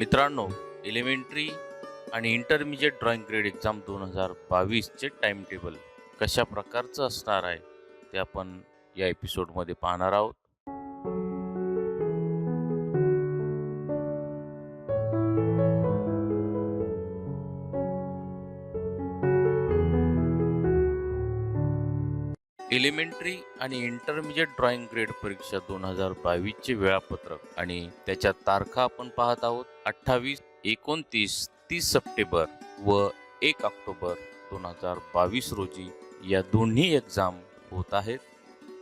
मित्रांनो एलिमेंटरी आणि intermediate drawing grade exam दोन हजार बावीसचे टाईमटेबल कशा प्रकारचं असणार आहे ते आपण या एपिसोडमध्ये पाहणार आहोत. एलिमेंटरी आणि इंटरमिजिएट ड्रॉइंग ग्रेड परीक्षा दोन हजार बावीसचे वेळापत्रक आणि त्याच्या तारखा आपण पाहत आहोत अठ्ठावीस एकोणतीस तीस सप्टेंबर व एक ऑक्टोबर दोन हजार बावीस रोजी. या दोन्ही एक्झाम होत आहेत.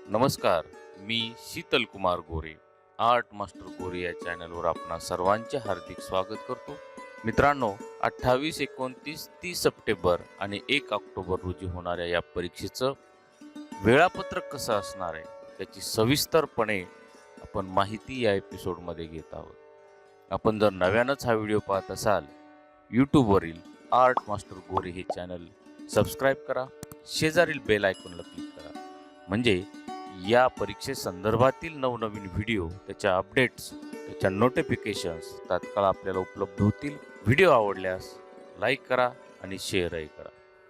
नमस्कार मी शीतल कुमार गोरे आर्ट मास्टर गोरे या चॅनलवर आपणा सर्वांचे हार्दिक स्वागत करतो. मित्रांनो अठ्ठावीस एकोणतीस तीस सप्टेंबर आणि एक ऑक्टोबर रोजी होणाऱ्या या परीक्षेचं वेळापत्रक कसं असणार आहे त्याची सविस्तरपणे आपण माहिती या एपिसोडमध्ये घेत आहोत. आपण जर नव्यानंच हा व्हिडिओ पाहत असाल यूट्यूबवरील आर्ट मास्टर गोरे हे चॅनल सबस्क्राईब करा शेजारील बेल आयकॉनला क्लिक करा. म्हणजे या परीक्षेसंदर्भातील नवनवीन व्हिडिओ त्याच्या अपडेट्स त्याच्या नोटिफिकेशन्स तात्काळ आपल्याला उपलब्ध होतील. व्हिडिओ आवडल्यास लाईक करा आणि शेअरही करा.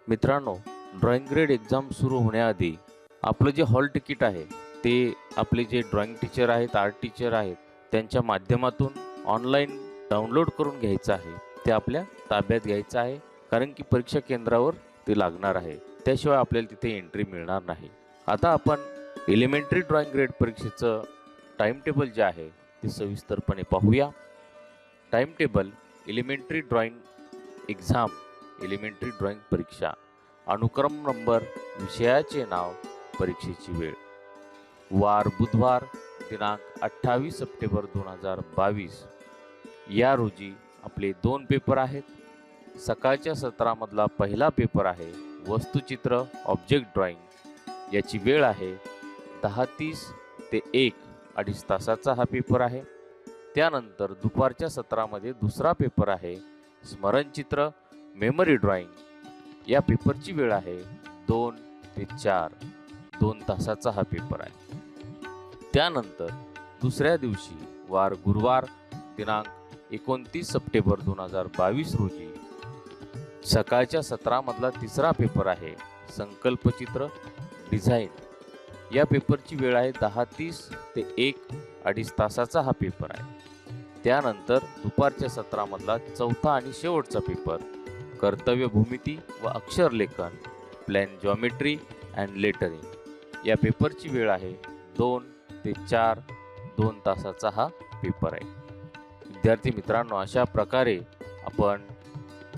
मित्रांनो ड्रॉइंग ग्रेड एक्झाम सुरू होण्याआधी आपलं जे हॉल तिकीट आहे ते आपले जे ड्रॉइंग टीचर आहेत आर्ट टीचर आहेत त्यांच्या माध्यमातून ऑनलाईन डाउनलोड करून घ्यायचं आहे ते आपल्या ताब्यात घ्यायचं आहे कारण की परीक्षा केंद्रावर ते लागणार आहे. त्याशिवाय आपल्याला तिथे एंट्री मिळणार नाही. आता आपण एलिमेंटरी ड्रॉइंग ग्रेड परीक्षेचं टाईम टेबल जे आहे ते सविस्तरपणे पाहूया. Time table elementary drawing exam elementary drawing परीक्षा. अनुक्रम नंबर विषयाचे नाव परीक्षेची वेळ. वार बुधवार दिनांक अठ्ठावीस सप्टेंबर दोन हजार बावीस. या रोजी आपले दोन पेपर आहेत. सकाळच्या सत्रामधला पहिला पेपर आहे वस्तुचित्र ऑब्जेक्ट ड्रॉइंग. याची वेळ आहे दहा तीस ते एक अडीच तासाचा हा पेपर आहे. त्यानंतर दुपारच्या सत्रामध्ये दुसरा पेपर आहे स्मरणचित्र मेमरी ड्रॉइंग. या पेपरची वेळ आहे दोन ते चार. दोन तासाचा हा पेपर आहे. त्यानंतर दुसऱ्या दिवशी वार गुरुवार दिनांक एकोणतीस सप्टेंबर दोन हजार बावीस रोजी सकाळच्या सत्रामधला तिसरा पेपर आहे संकल्पचित्र डिझाईन या पेपरची वेळ आहे दहा तीस ते एक अडीच तासाचा हा पेपर आहे. त्यानंतर दुपारच्या सत्रामधला चौथा आणि शेवटचा पेपर कर्तव्य भूमिती व अक्षरलेखन प्लॅन जॉमेट्री अँड लेटरिंग या पेपरची वेळ आहे दोन ते चार दोन तासाचा हा पेपर आहे. विद्यार्थी मित्रांनो अशा प्रकारे आपण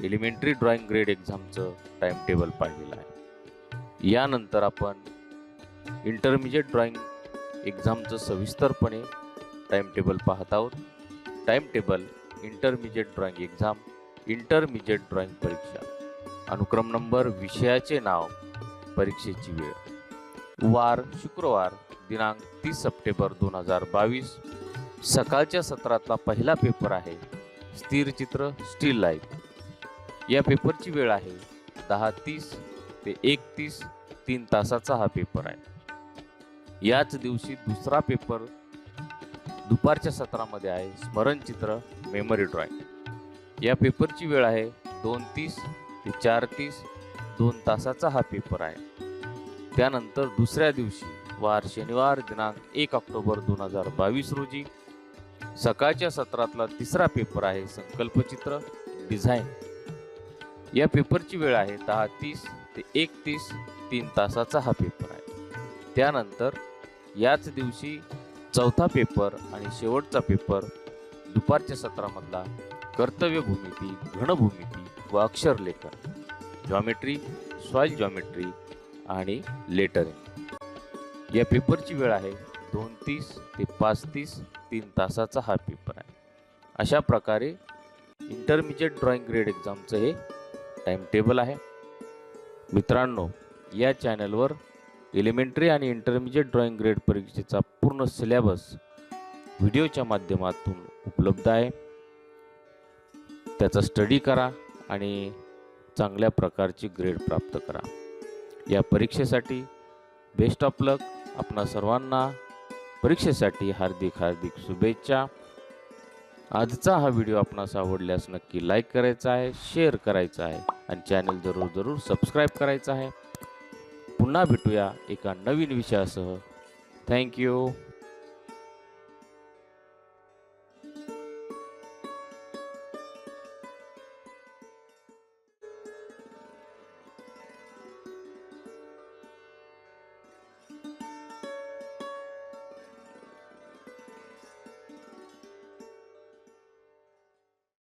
एलिमेंटरी ड्रॉइंग ग्रेड एक्झामचं टाईमटेबल पाहिलेलं आहे. यानंतर आपण इंटरमिजिएट ड्रॉइंग एक्झामचं सविस्तरपणे टाईमटेबल पाहत आहोत. Timetable intermediate drawing exam intermediate drawing परीक्षा. अनुक्रम नंबर विषयाचे नाव परीक्षेची वेळ. वार शुक्रवार दिनांक तीस सप्टेंबर दोन हजार बावीस सकाळच्या सत्रातला पहिला पेपर आहे स्थिर चित्र स्टील लाईफ या पेपरची वेळ आहे दहा तीस ते एक तीस तीन तासाचा हा पेपर आहे. याच दिवशी दुसरा पेपर दुपारच्या सत्रामध्ये आहे स्मरणचित्र मेमरी ड्रॉइंग. या पेपरची वेळ आहे दोन तीस ते चार तीस दोन तासाचा हा पेपर आहे. त्यानंतर दुसऱ्या दिवशी वार शनिवार दिनांक एक ऑक्टोबर दोन हजार बावीस रोजी सकाळच्या सत्रातला तिसरा पेपर आहे संकल्पचित्र डिझाईन. या पेपरची वेळ आहे दहा तीस ते एक तीस तीन तासाचा हा पेपर आहे. त्यानंतर याच दिवशी चौथा पेपर आणि शेवटचा पेपर दुपारच्या सत्रामधला कर्तव्यभूमिती घनभूमिती व अक्षरलेखन जॉमेट्री सॉईल जॉमेट्री आणि लेटरिंग या पेपरची वेळ आहे दोन तीस ते पाच तीस तीन तासाचा हा पेपर आहे. अशा प्रकारे इंटरमिजिएट ड्रॉइंग ग्रेड एक्झामचं हे टाईम टेबल आहे. मित्रांनो या चॅनलवर एलिमेंटरी आणि इंटरमिजिएट ड्रॉइंग ग्रेड परीक्षेचा पूर्ण सिलेबस व्हिडिओच्या माध्यमातून उपलब्ध आहे. त्याचा स्टडी करा आणि चांगल्या प्रकारची ग्रेड प्राप्त करा. या परीक्षेसाठी बेस्ट ऑफ लक आपणा सर्वांना परीक्षेसाठी हार्दिक हार्दिक शुभेच्छा. आजचा हा व्हिडिओ आपणास आवडल्यास नक्की लाईक करायचा आहे शेअर करायचा आहे आणि चॅनल जरूर जरूर सबस्क्राईब करायचा आहे. पुन्हा भेटूया एका नवीन विषयासह. थँक्यू